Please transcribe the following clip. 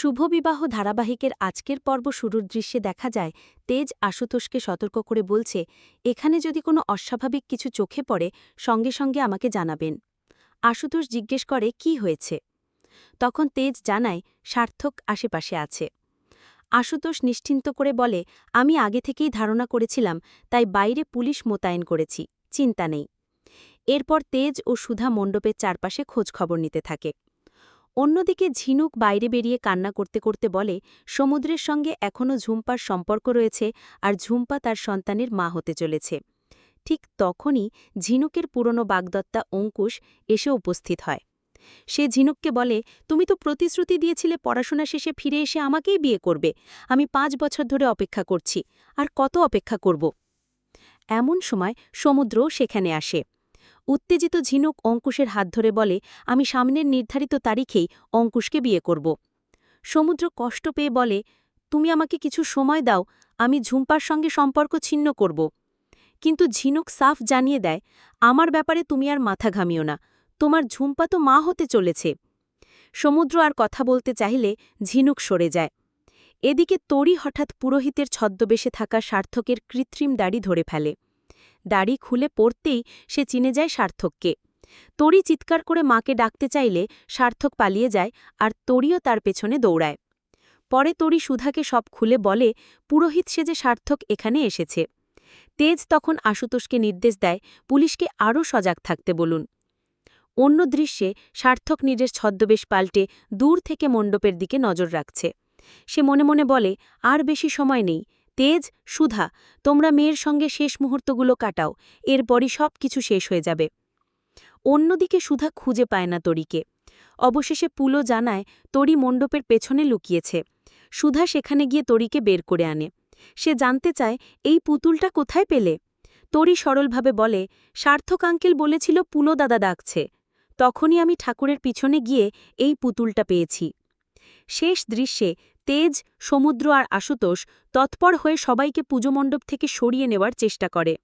শুভবিবাহ ধারাবাহিকের আজকের পর্ব শুরুর দৃশ্যে দেখা যায়, তেজ আশুতোষকে সতর্ক করে বলছে, এখানে যদি কোনো অস্বাভাবিক কিছু চোখে পড়ে, সঙ্গে সঙ্গে আমাকে জানাবেন। আশুতোষ জিজ্ঞেস করে, কি হয়েছে? তখন তেজ জানায়, সার্থক আশেপাশে আছে। আশুতোষ নিশ্চিন্ত করে বলে, আমি আগে থেকেই ধারণা করেছিলাম, তাই বাইরে পুলিশ মোতায়েন করেছি, চিন্তা নেই। এরপর তেজ ও সুধা মণ্ডপের চারপাশে খোঁজখবর নিতে থাকে। অন্যদিকে ঝিনুক বাইরে বেরিয়ে কান্না করতে করতে বলে, সমুদ্রের সঙ্গে এখনও ঝুম্পার সম্পর্ক রয়েছে আর ঝুম্পা তার সন্তানের মা হতে চলেছে ঠিক তখনই ঝিনুকের পুরনো বাগদত্তা অঙ্কুশ এসে উপস্থিত হয়। সে ঝিনুককে বলে, তুমি তো প্রতিশ্রুতি দিয়েছিলে পড়াশোনা শেষে ফিরে এসে আমাকেই বিয়ে করবে। আমি পাঁচ বছর ধরে অপেক্ষা করছি। আর কত অপেক্ষা করব এমন সময় সমুদ্রও সেখানে আসে। উত্তেজিত ঝিনুক অঙ্কুশের হাত ধরে বলে, আমি সামনের নির্ধারিত তারিখেই অঙ্কুশকে বিয়ে করব। সমুদ্র কষ্ট পেয়ে বলে, তুমি আমাকে কিছু সময় দাও, আমি ঝুম্পার সঙ্গে সম্পর্ক ছিন্ন করব। কিন্তু ঝিনুক সাফ জানিয়ে দেয়, আমার ব্যাপারে তুমি আর মাথা ঘামিও না, তোমার ঝুম্পা তো মা হতে চলেছে। সমুদ্র আর কথা বলতে চাইলে ঝিনুক সরে যায়। এদিকে তরি হঠাৎ পুরোহিতের ছদ্মবেশে থাকা সার্থকের কৃত্রিম দাড়ি ধরে ফেলে। দাড়ি খুলে পড়তেই সে চিনে যায় সার্থককে। তরি চিৎকার করে মাকে ডাকতে চাইলে সার্থক পালিয়ে যায় আর তরিও তার পেছনে দৌড়ায়। পরে তরি সুধাকে সব খুলে বলে, পুরোহিত সে যে সার্থক এখানে এসেছে তেজ তখন আশুতোষকে নির্দেশ দেয়, পুলিশকে আরও সজাগ থাকতে বলুন অন্য দৃশ্যে সার্থক নিজের ছদ্মবেশ পাল্টে দূর থেকে মণ্ডপের দিকে নজর রাখছে। সে মনে মনে বলে, আর বেশি সময় নেই। তেজ, সুধা, তোমরা মেয়ের সঙ্গে শেষ মুহূর্তগুলো কাটাও, এরপরই সব কিছু শেষ হয়ে যাবে। অন্যদিকে সুধা খুঁজে পায় না তরিকে। অবশেষে পুলো জানায়, তরি মণ্ডপের পেছনে লুকিয়েছে। সুধা সেখানে গিয়ে তরিকে বের করে আনে। সে জানতে চায়, এই পুতুলটা কোথায় পেলে? তরি সরলভাবে বলে, সার্থক আঙ্কেল বলেছিল পুলো দাদা ডাকছে। তখনই আমি ঠাকুরের পিছনে গিয়ে এই পুতুলটা পেয়েছি। শেষ দৃশ্যে তেজ সমুদ্র আর আশুতোষ তৎপর হয়ে সবাইকে পুজোমণ্ডপ থেকে সরিয়ে নেওয়ার চেষ্টা করে।